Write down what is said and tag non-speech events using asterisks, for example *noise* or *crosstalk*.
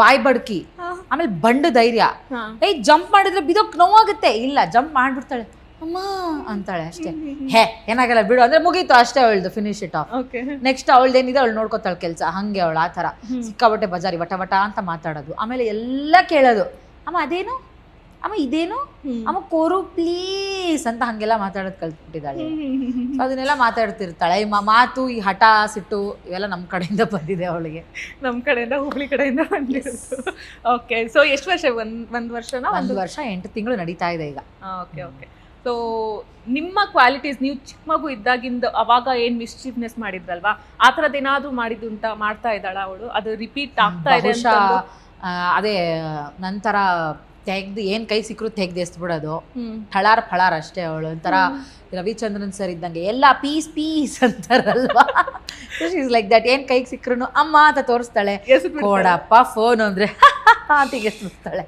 ಬಾಯ್ ಬಡ್ಕಿ ಆಮೇಲೆ ಬಂಡ ಧೈರ್ಯ. ಏ ಏಯ್ ಜಂಪ್ ಮಾಡಿದ್ರೆ ಬಿದೋಕ್ ನೋವಾಗುತ್ತೆ. ಇಲ್ಲ ಜಂಪ್ ಮಾಡ್ಬಿಡ್ತಾಳೆ. ಅಮ್ಮ ಅಂತಾಳೆ ಅಷ್ಟೇ. ಹೇ ಏನಾಗಲ್ಲ ಬಿಡು. ಅಂದ್ರೆ ಮುಗೀತು ಅಷ್ಟೇ ಅವಳ್ದು finish it off next next ಅವಳ್ದೇನಿದೆ ಅವಳು ನೋಡ್ಕೊತಾಳೆ ಕೆಲಸ. ಹಂಗೆ ಅವಳು ಆ ಥರ. ಸಿಕ್ಕಾಬಟ್ಟೆ ಬಜಾರಿ ವಟ ವಟ ಅಂತ ಮಾತಾಡೋದು. ಆಮೇಲೆ ಎಲ್ಲ ಕೇಳೋದು. ಅಮ್ಮ ಅದೇನು? ಅಮ್ಮ ಇದೇನು? ಅಮ್ಮ ಕೋರು ಪ್ಲೀಸ್ ಅಂತ ಹಂಗೆಲ್ಲ ಮಾತಾಡೋದು ಕಲ್ತ್ಬಿಟ್ಟಿದ್ದಾಳೆ. ಅದನ್ನೆಲ್ಲ ಮಾತಾಡ್ತಿರ್ತಾಳೆ. ಈ ಮಾತು ಈ ಹಠ ಸಿಟ್ಟು ಇವೆಲ್ಲ ನಮ್ಮ ಕಡೆಯಿಂದ ಬಂದಿದೆ ಅವಳಿಗೆ. ನಮ್ಮ ಕಡೆಯಿಂದ ಹುಬ್ಳಿ ಕಡೆಯಿಂದ ಬಂದಿರೋದು. ಓಕೆ ಸೊ ಎಷ್ಟು ವರ್ಷ ಒಂದು ಒಂದು ವರ್ಷನಾ ಒಂದು ವರ್ಷ ಎಂಟು ತಿಂಗಳು ನಡೀತಾ ಇದೆ ಈಗ. ಓಕೆ ಓಕೆ ಸೊ ನಿಮ್ಮ ಕ್ವಾಲಿಟೀಸ್ ನೀವು ಚಿಕ್ಕ ಮಗು ಇದ್ದಾಗಿಂದ ಅವಾಗ ಏನು ಮಿಸ್ಚೀವ್ನೆಸ್ ಮಾಡಿದ್ರಲ್ವಾ? ಆ ಥರದ್ದು ಏನಾದರೂ ಮಾಡಿದ್ದು ಅಂತ ಮಾಡ್ತಾ ಇದ್ದಾಳ ಅವಳು? ಅದು ರಿಪೀಟ್ ಆಗ್ತಾ ಇದೆ? ಅದೇ ನಂತರ ತೆಗ್ದು ಏನ್ ಕೈ ಸಿಕ್ಕರು ತೆಗ್ದು ಎಸ್ಬಿಡೋದು ಬಿಡೋದು ಫಳಾರ್ ಫಳಾರ್ ಅಷ್ಟೇ ಅವಳು. ಒಂಥರ ರವಿಚಂದ್ರನ್ ಸರ್ ಇದ್ದಂಗೆ ಎಲ್ಲ ಪೀಸ್ ಪೀಸ್ ಅಂತಾರಲ್ವಾ? ಇಸ್ ಲೈಕ್ ದಟ್ ಏನ್ ಕೈಗೆ ಸಿಕ್ಕರು ಅಮ್ಮ ಅಂತ ತೋರಿಸ್ತಾಳೆ. ಕೋಡಪ್ಪ ಕೊಡಪ್ಪ ಫೋನ್ ಅಂದ್ರೆ *laughs* ಅಂತ ಎಸ್ಬಿಡ್ತಾಳೆ.